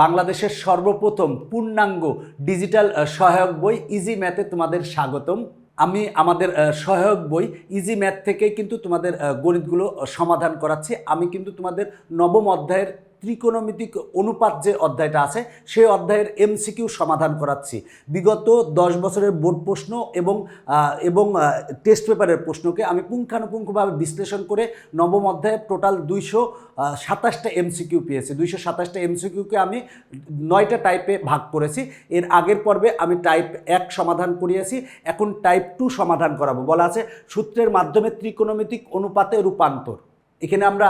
বাংলাদেশের সর্বপ্রথম পূর্ণাঙ্গ ডিজিটাল সহায়ক বই ইজি ম্যাথে তোমাদের স্বাগতম। আমি আমাদের সহায়ক বই ইজি ম্যাথ থেকে কিন্তু তোমাদের গণিতগুলো সমাধান করাচ্ছি। আমি কিন্তু তোমাদের নবম অধ্যায়ের ত্রিকোণমিতিক অনুপাত যে অধ্যায়টা আছে, সেই অধ্যায়ের এমসিকিউ সমাধান করাচ্ছি। বিগত দশ বছরের বোর্ড প্রশ্ন এবং এবং টেস্ট পেপারের প্রশ্নকে আমি পুঙ্খানুপুঙ্খভাবে বিশ্লেষণ করে নবম অধ্যায়ে টোটাল দুইশো সাতাশটা এমসিকিউ পেয়েছি। দুইশো সাতাশটা এমসিকিউকে আমি নয়টা টাইপে ভাগ করেছি। এর আগের পর্বে আমি টাইপ এক সমাধান করিয়েছি, এখন টাইপ টু সমাধান করাবো। বলা আছে, সূত্রের মাধ্যমে ত্রিকোণমিতিক অনুপাতে রূপান্তর। এখানে আমরা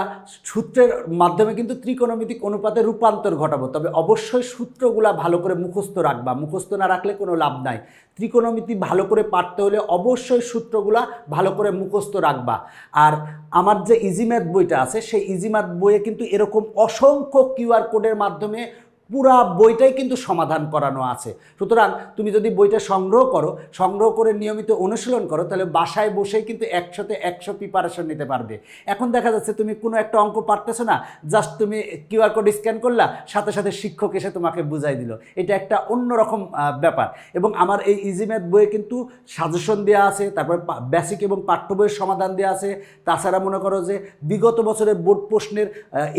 সূত্রের মাধ্যমে কিন্তু ত্রিকোণমিতিক অনুপাতে রূপান্তর ঘটাবো। তবে অবশ্যই সূত্রগুলা ভালো করে মুখস্থ রাখবা। মুখস্থ না রাখলে কোনো লাভ নাই। ত্রিকোণমিতি ভালো করে পারতে হলে অবশ্যই সূত্রগুলা ভালো করে মুখস্থ রাখবা। আর আমার যে ইজিম্যাথ বইটা আছে, সেই ইজিম্যাথ বইয়ে কিন্তু এরকম অসংখ্য কিউআর কোডের মাধ্যমে পুরা বইটাই কিন্তু সমাধান করানো আছে। সুতরাং তুমি যদি বইটা সংগ্রহ করো, সংগ্রহ করে নিয়মিত অনুশীলন করো, তাহলে বাসায় বসেই কিন্তু একশোতে একশো প্রিপারেশন নিতে পারবে। এখন দেখা যাচ্ছে তুমি কোনো একটা অঙ্ক পারতেছো না জাস্ট তুমি কিউআর কোড স্ক্যান করলা, সাথে সাথে শিক্ষক এসে তোমাকে বুঝাই দিল। এটা একটা অন্যরকম ব্যাপার। এবং আমার এই ইজি ম্যাথ বইয়ে কিন্তু সাজেশন দেওয়া আছে, তারপরে বেসিক এবং পাঠ্য বইয়ের সমাধান দেওয়া আছে। তাছাড়া মনে করো যে বিগত বছরের বোর্ড প্রশ্নের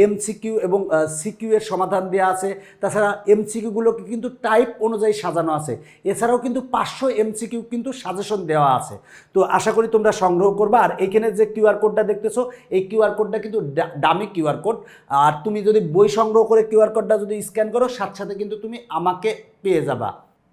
এমসিকিউ এবং সিকিউ এর সমাধান দেওয়া আছে। তাছাড়া এমসিকিউগুলোকে কিন্তু টাইপ অনুযায়ী সাজানো আছে। এছাড়াও কিন্তু পাঁচশো এমসিকিউ কিন্তু সাজেশন দেওয়া আছে। তো আশা করি তোমরা সংগ্রহ করবা। আর এখানে যে কিউআর কোডটা দেখতেছো, এই কিউআর কোডটা কিন্তু দামি কিউআর কোড। আর তুমি যদি বই সংগ্রহ করে কিউআর কোডটা যদি স্ক্যান করো, সাথে সাথে কিন্তু তুমি আমাকে পেয়ে যাবা।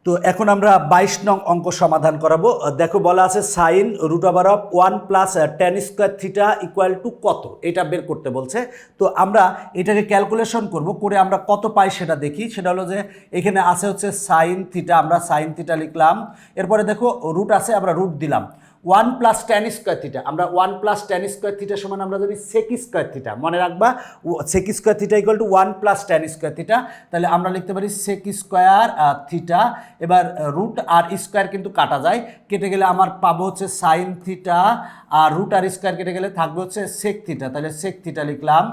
তো এখন আমরা বাইশ নং অঙ্ক সমাধান করাবো। দেখো বলা আছে sine root over of one plus tan square theta equal to কত? এটা বের করতে বলছে। তো আমরা এটাকে ক্যালকুলেশন করব, করে আমরা কত পাই সেটা দেখি। সেটা হলো যে এখানে আছে হচ্ছে সাইন থিটা, আমরা সাইন থিটা লিখলাম। এরপরে দেখো রুট আছে, আমরা রুট দিলাম। One plus tan square theta. আমরা one plus tan square theta সমান আমরা জানি সেক স্কোয়ার থিটা, মনে রাখবা sec square theta equal to one plus tan square theta, তাহলে আমরা লিখতে পারি সেক স্কোয়ার থিটা, এবার রুট আর স্কোয়ার কিন্তু কাটা যায়। কেটে গেলে আমার পাবো হচ্ছে সাইন থিটা, আর রুট আর স্কোয়ার কেটে গেলে থাকবে হচ্ছে সেক থিটা। তাহলে সেক থিটা লিখলাম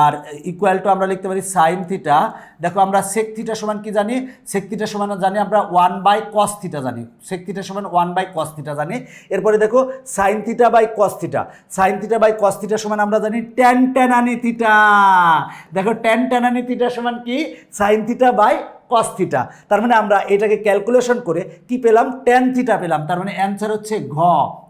আর ইকুয়াল টু আমরা লিখতে পারি সাইন থিটা দেখো আমরা সেক থিটা সমান কি জানি? সেক থিটা সমান জানি আমরা ওয়ান বাই কস থিটা জানি। সেক থিটা সমান ওয়ান বাই কস থিটা জানি। এরপরে দেখো sine theta by cos theta sine theta by cos theta সমান আমরা জানি ট্যান ট্যানানি থিটা দেখো ট্যান ট্যানানি থিটা সমান কি? Sine theta by cos theta তার মানে আমরা এটাকে ক্যালকুলেশন করে কি পেলাম? ট্যান থিটা পেলাম। তার মানে অ্যান্সার হচ্ছে ঘ।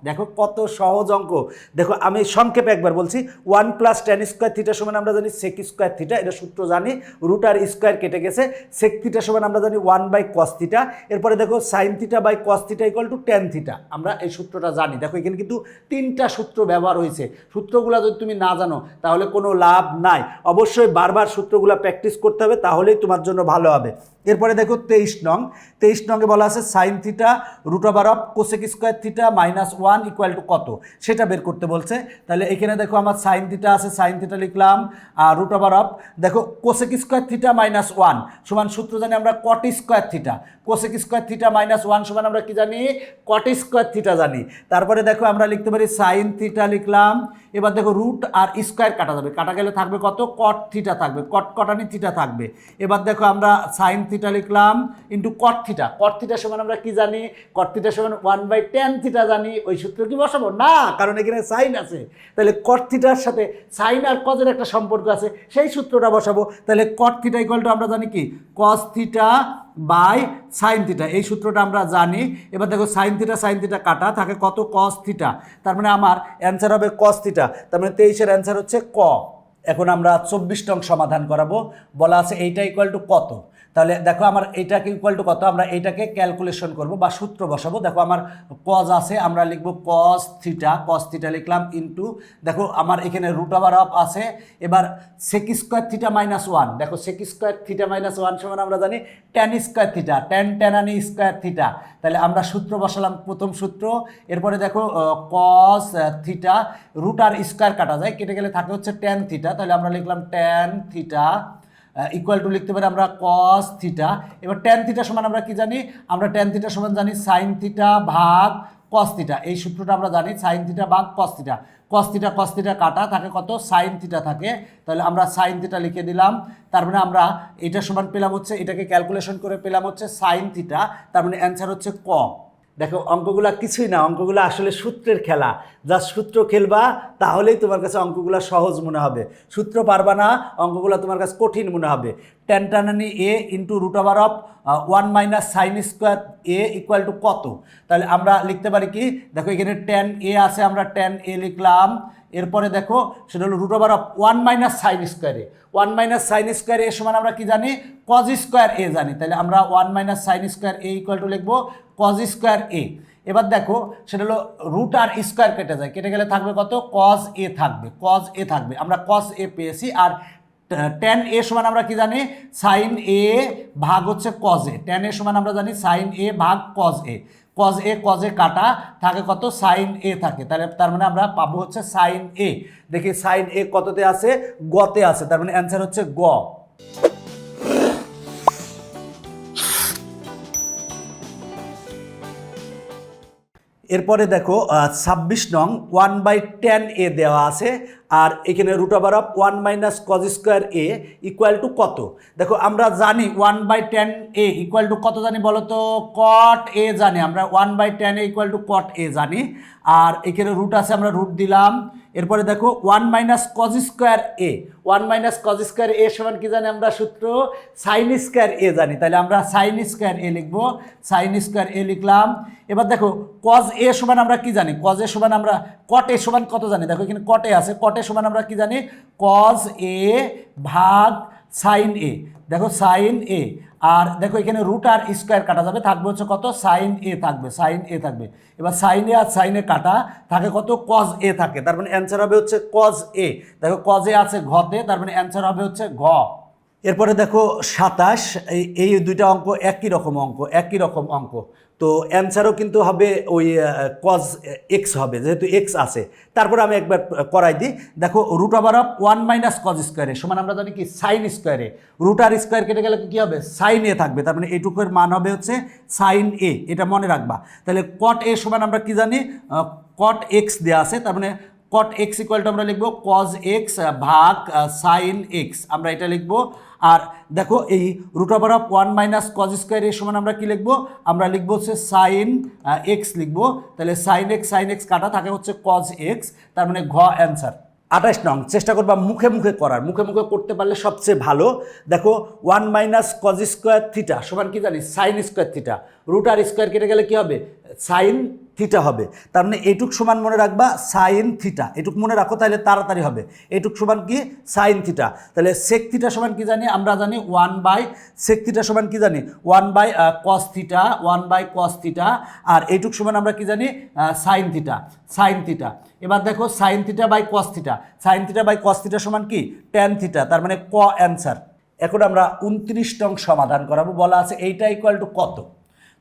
দেখো কত সহজ অঙ্ক। দেখো আমি সংক্ষেপে একবার বলছি one plus tan square theta সমান আমরা জানি সেক স্কোয়ার থিটা এটা সূত্র জানি রুট আর স্কোয়ার কেটে গেছে। সেক থিটা সমান আমরা জানি ওয়ান বাই কস থিটা এরপরে দেখো sine theta by cos theta equal to tan theta আমরা এই সূত্রটা জানি। দেখো এখানে কিন্তু তিনটা সূত্র ব্যবহার হয়েছে। সূত্রগুলো যদি তুমি না জানো, তাহলে কোনো লাভ নাই। অবশ্যই বারবার সূত্রগুলো প্র্যাকটিস করতে হবে, তাহলেই তোমার জন্য ভালো হবে। এরপরে দেখো তেইশ নং। তেইশ নঙ্গে বলা আছে sine theta root over of cosec square theta minus one equal to কত? সেটা বের করতে বলছে। তাহলে এখানে দেখো আমার সাইন থিটা আছে সাইন থিটা লিখলাম। আর রুট ওভার অফ দেখো cosec square theta minus one সমান সূত্র জানি আমরা cot square theta cosec square theta minus one সমান আমরা কি জানি? কট স্কোয়ার থিটা জানি। তারপরে দেখো আমরা লিখতে পারি সাইন থিটা লিখলাম। এবার দেখো রুট আর স্কোয়ার কাটা যাবে। কাটা গেলে থাকবে কত? কট থিটা থাকবে। কট কটানি থিটা থাকবে। এবার দেখো আমরা সাইন থিটা লিখলাম into cot theta cot theta সমান আমরা কি জানি? কট থিটা সমান ওয়ান বাই টেন থিটা জানি। ওই সূত্র কি বসাবো? না, কারণ এখানে সাইন আছে। তাহলে কট থিটার সাথে সাইন আর কজের একটা সম্পর্ক আছে। সেই সূত্রটা বসাবো। তাহলে কট থিটা ইকুয়াল টু আমরা জানি কি? Cos theta by sine theta এই সূত্রটা আমরা জানি। এবার দেখো সাইন থিটা সাইন থিটা কাটা, থাকে কত? কস থিটা তার মানে আমার অ্যান্সার হবে কস থিটা তার মানে তেইশের অ্যান্সার হচ্ছে ক। এখন আমরা চব্বিশ টং সমাধান করাবো। বলা আছে এইটা ইকুয়াল টু কত? তাহলে দেখো আমার এটাকে ইকুয়াল টু কত? আমরা এইটাকে ক্যালকুলেশন করব বা সূত্র বসাবো। দেখো আমার কজ আছে, আমরা লিখব কজ থিটা কজ থিটা লিখলাম ইন্টু দেখো আমার এখানে রুট ওভার অফ আছে, এবার sec square theta minus one দেখো sec square theta minus one সমান আমরা জানি ট্যান স্কোয়ার থিটা ট্যান ট্যানানি স্কোয়ার থিটা তাহলে আমরা সূত্র বসালাম প্রথম সূত্র, এরপরে দেখো কস থিটা রুট আর স্কোয়ার কাটা যায়, কেটে গেলে থাকে হচ্ছে ট্যান থিটা তাহলে আমরা লিখলাম ট্যান থিটা ইকুয়াল টু লিখতে পারি আমরা কস থিটা এবার ট্যান থিটা সমান আমরা কি জানি? আমরা ট্যান থিটা সমান জানি সাইন থিটা ভাগ কস থিটা এই সূত্রটা আমরা জানি সাইন থিটা ভাগ cos theta cos theta cos theta কাটা থাকে কত? সাইন থিটা থাকে। তাহলে আমরা সাইন থিটা লিখে দিলাম। তার মানে আমরা এটা সমান পেলাম হচ্ছে, এটাকে ক্যালকুলেশন করে পেলাম হচ্ছে সাইন থিটা তার মানে অ্যান্সার হচ্ছে ক। দেখো, অঙ্কগুলা কিছুই না, অঙ্কগুলো আসলে সূত্রের খেলা। যা সূত্র খেলবা, তাহলেই তোমার কাছে অঙ্কগুলো সহজ মনে হবে। সূত্র পারবা না, অঙ্কগুলো তোমার কাছে কঠিন মনে হবে। Tan টানানি A into root over of one minus sine square A equal to কত? তাহলে আমরা লিখতে পারি কি? দেখো এখানে টেন এ আছে, আমরা টেন এ লিখলাম। এরপরে দেখো, সেটা হলো root over of one minus sine square A one minus sine square A সমান আমরা কি জানি? কজ স্কোয়ার এ জানি। তাহলে আমরা one minus sine square A equal to লিখব কজ স্কোয়ার এ এবার দেখো, সেটা হলো রুট আর স্কোয়ার কেটে যায়। কেটে গেলে থাকবে কত? কজ এ থাকবে কজ এ থাকবে। আমরা কজ এ পেয়েছি, আর টেন এ সমান আমরা কি জানি? সাইন এ ভাগ হচ্ছে কজ এ। টেন এ সমান আমরা জানি সাইন এ ভাগ কজ এ। কজ এ কজে কাটা, থাকে কত? সাইন এ থাকে। তাহলে তার মানে আমরা পাবো হচ্ছে সাইন এ। দেখি সাইন এ কততে আছে? গতে আছে। তার মানে অ্যান্সার হচ্ছে গ। এরপরে দেখো ছাব্বিশ নং ওয়ান বাই টেন এ দেওয়া আছে, আর এখানে root over of one minus cos square A equal to কত? দেখো, আমরা জানি one by tan A equal to কত জানি বলো তো? কট এ জানি, আমরা one by tan A equal to cot A জানি, আর এখানে রুট আছে, আমরা রুট দিলাম এরপরে দেখো one minus cos square A. One minus cos square A সমান কি জানি আমরা সূত্র? সাইন স্কোয়ার এ জানি। তাহলে আমরা সাইন স্কোয়ার এ লিখব। সাইন স্কোয়ার এ লিখলাম। এবার দেখো কজ এ সমান আমরা কি জানি? কজ এ সমান আমরা কট এ সমান কত জানি? দেখো এখানে কটে আছে। কটে সমান আমরা কি জানি? কজ এ ভাগ সাইন এ। দেখো সাইন এ। আর দেখো এখানে রুট আর স্কোয়ার কাটা যাবে, থাকবে হচ্ছে কত? সাইন এ থাকবে সাইন এ থাকবে। এবার সাইন এ আর সাইনে কাটা, থাকে কত? কজ এ থাকে। তার মানে অ্যান্সার হবে হচ্ছে কজ এ দেখো কজ এ আছে ঘতে, তার মানে অ্যান্সার হবে হচ্ছে ঘ। এরপরে দেখো সাতাশ, এই দুইটা অঙ্ক একই রকম অঙ্ক, একই রকম অঙ্ক। তো অ্যান্সারও কিন্তু হবে ওই কজ এক্স হবে, যেহেতু এক্স আছে। তারপরে আমি একবার করাই দিই। দেখো root over of one minus cos square A সমান আমরা জানি কি সাইন স্কোয়ারে রুট আর স্কোয়ার কেটে গেলে কী হবে? সাইন এ থাকবে, তার মানে এটুকুর মান হবে হচ্ছে সাইন এ এটা মনে রাখবা। তাহলে কট এ সমান আমরা কি জানি? কট এক্স দেওয়া আছে, তার মানে কট এক্স ইকুয়াল টু আমরা লিখব কজ এক্স ভাগ সাইন এক্স আমরা এটা লিখব আর দেখো এই root over of one minus cos square এর সমান আমরা কি লিখব? আমরা লিখব হচ্ছে সাইন এক্স লিখব। তাহলে সাইন এক্স সাইন এক্স কাটা থাকে হচ্ছে কজ এক্স তার মানে ঘ অ্যান্সার আঠাশ নং, চেষ্টা করবা মুখে মুখে করার। মুখে মুখে করতে পারলে সবচেয়ে ভালো। দেখো one minus cos square theta সমান কি জানি? সাইন স্কোয়ার থিটা রুট আর স্কোয়ার কেটে গেলে কি হবে? সাইন থিটা হবে। তার মানে এইটুক সমান মনে রাখবা সাইন থিটা। এটুক মনে রাখো তাহলে তাড়াতাড়ি হবে। এটুক সমান কি? Sine theta. তাহলে সেক থিটা সমান কি জানি? আমরা জানি ওয়ান বাই সেক থিটা সমান কি জানি? One by cos theta, one by cos theta. আর এইটুক সমান আমরা কি জানি? Sine theta sine theta. এবার দেখো sine theta by cos theta. Sine theta by cos theta সমান কি? Tan theta. তার মানে ক অ্যান্সার এখন আমরা উনত্রিশ টং সমাধান করাবো। বলা আছে এইটা ইকুয়াল টু কত?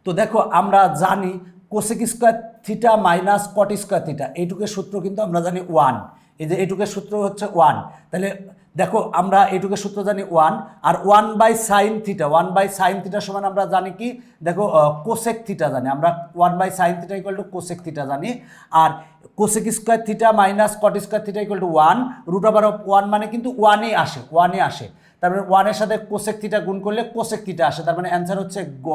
তো দেখো আমরা জানি cosec square theta minus cot square theta, এইটুকের সূত্র কিন্তু আমরা জানি ওয়ান এই যে এইটুকের সূত্র হচ্ছে ওয়ান তাহলে দেখো, আমরা এইটুকের সূত্র জানি one R one by sine theta one by sine theta সমান আমরা জানি কি? দেখো কোসেক থিটা জানি, আমরা one by sine theta equal to cosec theta জানি। আর cosec square theta minus cot square theta equal to one root of one মানে কিন্তু ওয়ানই আসে ওয়ানে আসে। তারপরে ওয়ানের সাথে কোসেক থিটা গুণ করলে কোসেক থিটা আসে, তার মানে অ্যান্সার হচ্ছে গ।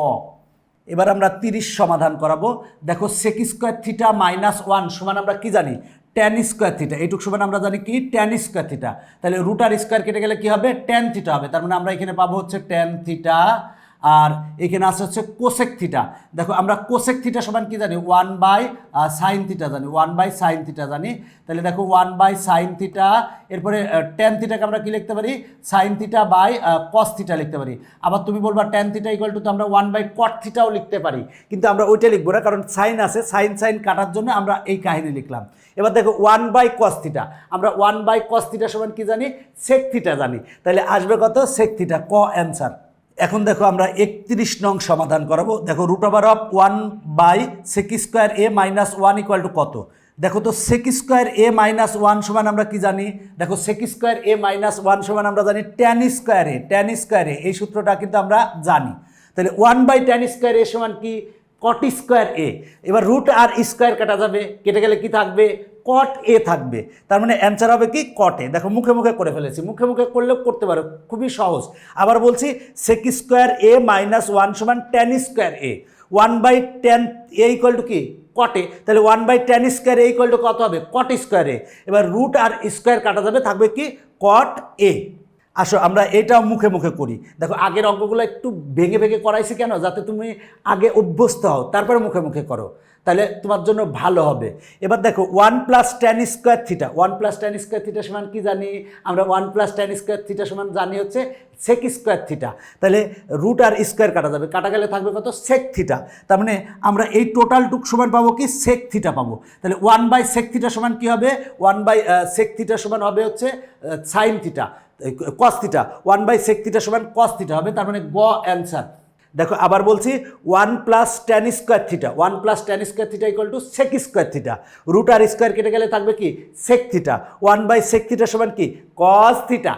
এবার আমরা তিরিশ সমাধান করাবো। দেখো sec square theta minus one সমান আমরা কি জানি? ট্যান স্কোয়ার থিটা এইটুক সমান আমরা জানি কি? ট্যান স্কোয়ার থিটা তাহলে রুটার স্কোয়ার কেটে গেলে কী হবে? ট্যান থিটা হবে। তার মানে আমরা এখানে পাবো হচ্ছে ট্যান থিটা আর এখানে আসে হচ্ছে কোসেক থিটা দেখো, আমরা কোসেক থিটা সমান কি জানি? ওয়ান বাই সাইন থিটা জানি। ওয়ান বাই সাইন থিটা জানি। তাহলে দেখো ওয়ান বাই সাইন থিটা এরপরে টেন থিটাকে আমরা কী লিখতে পারি? Sine theta by cos theta লিখতে পারি। আবার তুমি বলবা টেন থিটা ইকুয়াল টু তো আমরা ওয়ান বাই কট থিটাও লিখতে পারি। কিন্তু আমরা ওইটা লিখব না, কারণ সাইন আছে। সাইন সাইন কাটার জন্য আমরা এই কাহিনী লিখলাম। এবার দেখো ওয়ান বাই কস থিটা আমরা ওয়ান বাই কস থিটা সমান কি জানি? সেক থিটা জানি। তাহলে আসবে কত? সেক থিটা ক অ্যান্সার এখন দেখো আমরা একত্রিশ নং সমাধান করাবো। দেখো root over of one by sec square A minus one equal to কত? দেখো তো sec square A minus one সমান আমরা কি জানি? দেখো sec square A minus one সমান আমরা জানি ট্যান স্কোয়ারে ট্যান স্কোয়ার এই সূত্রটা কিন্তু আমরা জানি। তাহলে one by tan square A সমান কি? কট স্কোয়ার এ এবার রুট আর স্কোয়ার কাটা যাবে, কেটে গেলে কি থাকবে? কট এ থাকবে। তার মানে অ্যান্সার হবে কি? কট দেখো, মুখে মুখে করে ফেলেছি। মুখে মুখে করলেও করতে পারো। খুবই সহজ। আবার বলছি sec square A minus one সমান tan square A one by tan A equal to কি? কটে তাহলে one by tan square A equal to কত হবে? কট স্কোয়ার এবার রুট আর স্কোয়ার কাটা যাবে, থাকবে কি? কট এ আসো, আমরা এটাও মুখে মুখে করি। দেখো, আগের অঙ্কগুলো একটু ভেঙে ভেঙে করাইছি কেন? যাতে তুমি আগে অভ্যস্ত হও। তারপরে মুখে মুখে করো। তাহলে তোমার জন্য ভালো হবে। এবার দেখো one plus tan square theta one plus tan square theta সমান কি জানি? আমরা one plus tan square theta সমান জানি হচ্ছে সেক স্কোয়ার থিটা তাহলে রুট আর স্কোয়ার কাটা যাবে। কাটা গেলে থাকবে কত? সেক থিটা তার মানে আমরা এই টোটাল টুক সমান পাবো কি? সেক থিটা পাবো। তাহলে ওয়ান বাই সেক থিটা সমান কি হবে? ওয়ান বাই সেক থিটা সমান হবে হচ্ছে sine theta cos theta one by sec theta সমান কস থিটা হবে, তার মানে গ অ্যান্সার দেখো, আবার বলছি one plus tan square theta one plus tan square theta equal to sec square theta root R square কেটে গেলে থাকবে কি? Sec theta one by sec theta সমান কি? কজ থিটা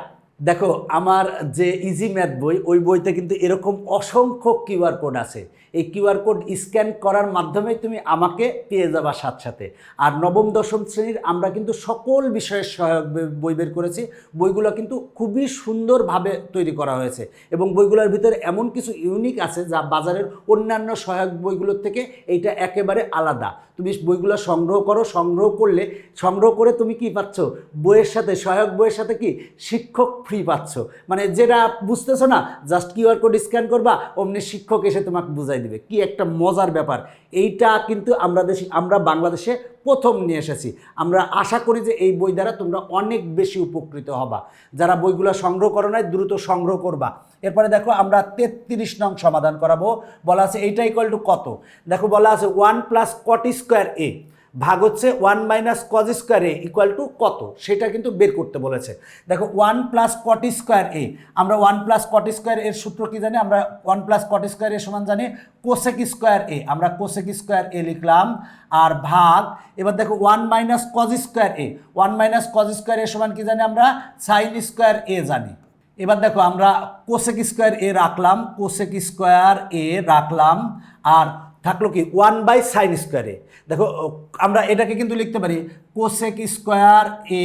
দেখো, আমার যে ইজি ম্যাথ বই, ওই বইতে কিন্তু এরকম অসংখ্য কিউআর কোড আছে। এই কিউআর কোড স্ক্যান করার মাধ্যমে তুমি আমাকে পেয়ে যাবা সাথে সাথে। আর নবম, দশম শ্রেণির আমরা কিন্তু সকল বিষয়ের সহায়ক বই বের করেছি। বইগুলো কিন্তু খুবই সুন্দরভাবে তৈরি করা হয়েছে এবং বইগুলোর ভিতরে এমন কিছু ইউনিক আছে যা বাজারের অন্যান্য সহায়ক বইগুলোর থেকে এইটা একেবারে আলাদা। তুমি বইগুলো সংগ্রহ করো, সংগ্রহ করলে, সংগ্রহ করে তুমি কি পাচ্ছ? বইয়ের সাথে, সহায়ক বইয়ের সাথে কি শিক্ষক ফ্রি পাচ্ছ? মানে যেটা বুঝতেছো না জাস্ট কিউআর কোড স্ক্যান করবা, অমনি শিক্ষক এসে তোমাকে বুঝাই দিবে। কি একটা মজার ব্যাপার। এইটা কিন্তু আমরা দেশে, আমরা বাংলাদেশে প্রথম নিয়ে এসেছি। আমরা আশা করি যে এই বই দ্বারা তোমরা অনেক বেশি উপকৃত হবা। যারা বইগুলো সংগ্রহ করো নাই, দ্রুত সংগ্রহ করবা। এরপরে দেখো আমরা তেত্রিশ নং সমাধান করাবো। বলা আছে এইটা ইকুয়াল টু কত? দেখো বলা আছে one plus cot square A ভাগ হচ্ছে one minus cos square A equal to কত? সেটা কিন্তু বের করতে বলেছে। দেখো one plus cot square A আমরা ওয়ান প্লাস কট স্কোয়ার এর সূত্র কি জানি? আমরা ওয়ান প্লাস কট স্কোয়ার এর সমান জানি কোসেক স্কোয়ার এ আমরা কোসেক স্কোয়ার এ লিখলাম, আর ভাগ, এবার দেখো one minus cos square A one minus cos square এর সমান কি জানি আমরা? সাইন স্কোয়ার এ জানি। এবার দেখো, আমরা কোসেক স্কোয়ার এ রাখলাম কোসেক স্কোয়ার এ রাখলাম, আর থাকল কি ওয়ান বাই সাইন স্কোয়ারে দেখো আমরা এটাকে কিন্তু লিখতে পারি কোসেক স্কোয়ার এ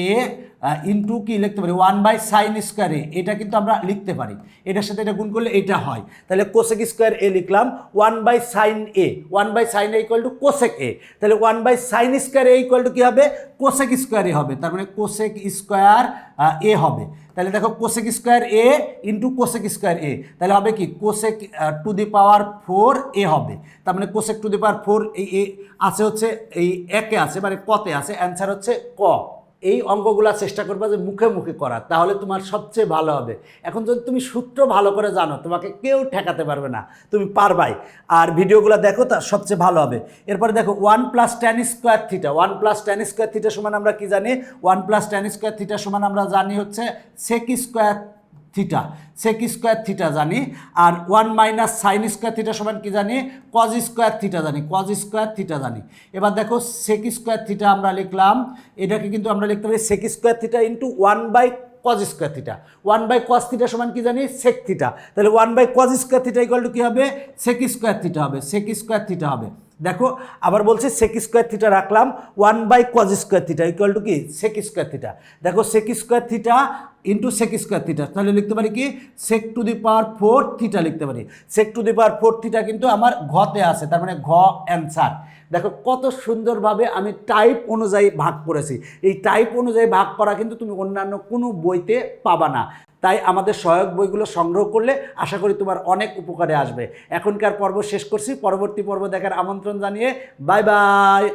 ইন্টু কি লিখতে পারি? ওয়ান বাই সাইন স্কোয়ারে এটা কিন্তু আমরা লিখতে পারি। এটার সাথে এটা গুণ করলে এটা হয়। তাহলে কোসেক স্কোয়ার এ লিখলাম one by sine A one by sine A equal to cosec A তাহলে one by sine square A equal to কী হবে? কোসেক স্কোয়ার হবে। তার মানে কোসেক স্কোয়ার এ হবে। তাহলে দেখো cosec square A into cosec square A তাহলে হবে কি cosec to the power four A হবে। তার মানে cosec to the power four এই এ আছে হচ্ছে এই একে আছে মানে কতে আছে অ্যান্সার হচ্ছে ক। এই অঙ্কগুলো চেষ্টা করবা যে মুখে মুখে করা, তাহলে তোমার সবচেয়ে ভালো হবে। এখন যদি তুমি সূত্র ভালো করে জানো, তোমাকে কেউ ঠেকাতে পারবে না, তুমি পারবাই। আর ভিডিওগুলো দেখো তা সবচেয়ে ভালো হবে। এরপরে দেখো, one plus tan square theta, one plus tan square থিটার সমান আমরা কি জানি? ওয়ান প্লাস টেন স্কোয়ার থিটার সমান আমরা জানি হচ্ছে sec square theta sec square theta জানি, আর one minus sine square theta সমান কি জানি? কজ স্কোয়ার থিটা জানি কজ স্কোয়ার থিটা জানি। এবার দেখো সেক স্কোয়ার থিটা আমরা লিখলাম, এটাকে কিন্তু আমরা লিখতে পারি sec square theta into one by cos square theta one by cos theta সমান কি জানি? সেক থিটা তাহলে one by cos square theta equal to কী হবে? সেক স্কোয়ার থিটা হবে সেক স্কোয়ার থিটা হবে। দেখো, আবার বলছে সেক স্কোয়ার থিটা রাখলাম one by cos square theta equal to কি? সেক স্কোয়ার থিটা দেখো sec square theta into sec square theta তাহলে লিখতে পারি কি? Sec to the power four theta লিখতে পারি। Sec to the power four theta কিন্তু আমার ঘতে আছে, তার মানে ঘ অ্যান্সার দেখো, কত সুন্দরভাবে আমি টাইপ অনুযায়ী ভাগ করেছি। এই টাইপ অনুযায়ী ভাগ করা কিন্তু তুমি অন্যান্য কোনো বইতে পাবা না। তাই আমাদের সহায়ক বইগুলো সংগ্রহ করলে আশা করি তোমার অনেক উপকারে আসবে। এখনকার পর্ব শেষ করছি। পরবর্তী পর্ব দেখার আমন্ত্রণ জানিয়ে বাই বাই।